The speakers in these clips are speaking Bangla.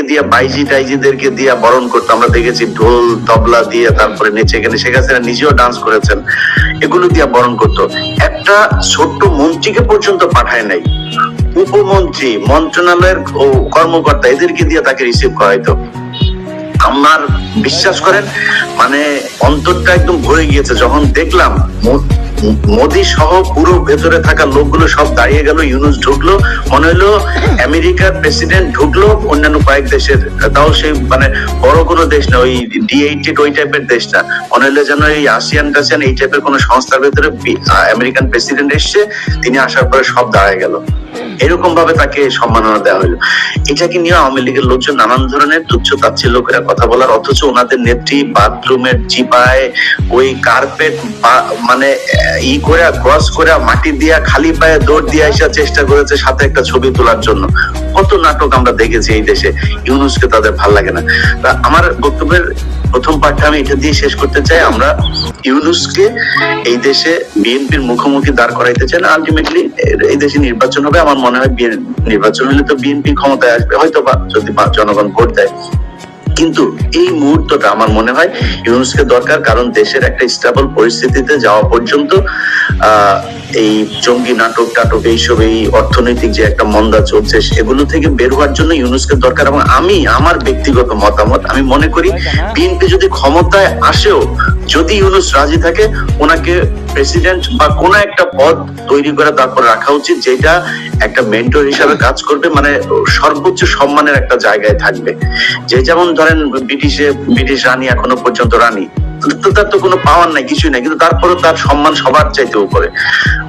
দিয়ে, বাইজি টাইজিদেরকে দিয়ে বরণ করতো। আমরা দেখেছি ঢোল, তবলা দিয়ে তারপরে নেচে শেখ হাসিনা নিজেও ডান্স করেছেন। এগুলো দিয়ে বরণ করতো। একটা ছোট্ট মন্ত্রীকে পর্যন্ত পাঠায় নাই। উপমন্ত্রী, মন্ত্রণালয়ের কর্মকর্তা, এদেরকে দিয়ে তাকে রিসিভ আমার বিশ্বাস করেন মানে অন্তরটা একদম ভরে গিয়েছে। যখন দেখলাম মোদি সহ পুরো ভেতরে থাকা লোকগুলো সব দাঁড়িয়ে গেল, ইউনুস ঢুকলো, মনে হলো আমেরিকার প্রেসিডেন্ট ঢুকলো, অন্যান্য কয়েক দেশের, তাও সেই মানে বড় কোনো দেশ না, ওই ডি এইটেড ওই টাইপের দেশ না। মনে হলো যেন এই আসিয়ান টাসিয়ান এই টাইপের কোনো সংস্থার ভেতরে আমেরিকান প্রেসিডেন্ট এসছে, তিনি আসার পরে সব দাঁড়ায় গেল। এরকম ভাবে তাকে সম্মাননা দেওয়া হলো। এটাকে নিয়ে আওয়ামী লীগের লোকজন নানান ধরনের তুচ্ছ তাচ্ছিল্য করে কথা বলার? অথচ ওনাদের নেত্রী, বাথরুমের চিপায় ওই কার্পেট মানে ই করে ক্রস করে, মাটি দিয়া, খালি পায়ে দৌড় দিয়ে আসার চেষ্টা করেছে সাথে একটা ছবি তোলার জন্য। কত নাটক আমরা দেখেছি এই দেশে। ইউনুসকে তাদের ভালো লাগে না। তা আমার বক্তব্যের প্রথম পার্টটা আমি এটা দিয়ে শেষ করতে চাই। আমরা ইউনুসকে এই দেশে বিএনপির মুখোমুখি দাঁড় করাইতে চাই না। আলটিমেটলি এই দেশে নির্বাচন হবে। আমার মনে হয় নির্বাচন হলে তো বিএনপি ক্ষমতায় আসবে। হয়তো বা যদি জনগণ ভোট দেয়। কিন্তু এই মুহূর্তটা আমার মনে হয় ইউনুসকে দরকার কারণ দেশের একটা স্টেবল পরিস্থিতিতে যাওয়া পর্যন্ত আহ, এই জঙ্গি নাটক টাটক এইসব এই অর্থনৈতিক যে একটা মন্দা চলছে সেগুলো থেকে বের হওয়ার জন্য ইউনুসকে দরকার। এবং আমি আমার ব্যক্তিগত মতামত আমি মনে করি বিএনপি যদি ক্ষমতায় আসেও যদি ইউনুস রাজি থাকে, ওনাকে প্রেসিডেন্ট বা কোন একটা পদ তৈরি করে তারপর রাখা উচিত, যেটা একটা মেন্টর হিসাবে কাজ করবে মানে সর্বোচ্চ সম্মানের একটা জায়গায় থাকবে। যে যেমন ধরেন ব্রিটিশে, ব্রিটিশ রানী এখনও পর্যন্ত রানী। তার তো কোনো পাওয়ার নাই, কিছুই নাই, কিন্তু তারপরেও তার সম্মান সবার চাইতে উপরে।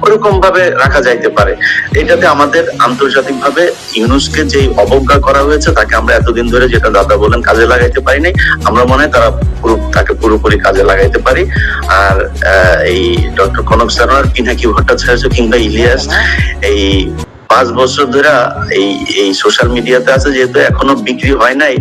ওরকম ভাবে রাখা যাইতে পারে। এটাতে আমাদের আন্তর্জাতিক ভাবে ইউনুসকে যে অবজ্ঞা করা হয়েছে, তাকে আমরা এতদিন ধরে যেটা দাদা বলেন, কাজে লাগাইতে পারি নাই। আমরা মনে হয় তারা পুরো তাকে পুরোপুরি কাজে লাগাইতে পারি। আর এই ডক্টর কনক সারোয়ার পিনাকি ভট্টাচার্য কিংবা ইলিয়াস, এই পাঁচ বছর ধরে এই এই সোশ্যাল মিডিয়াতে আছে, যেহেতু এখনও বিক্রি হয় নাই।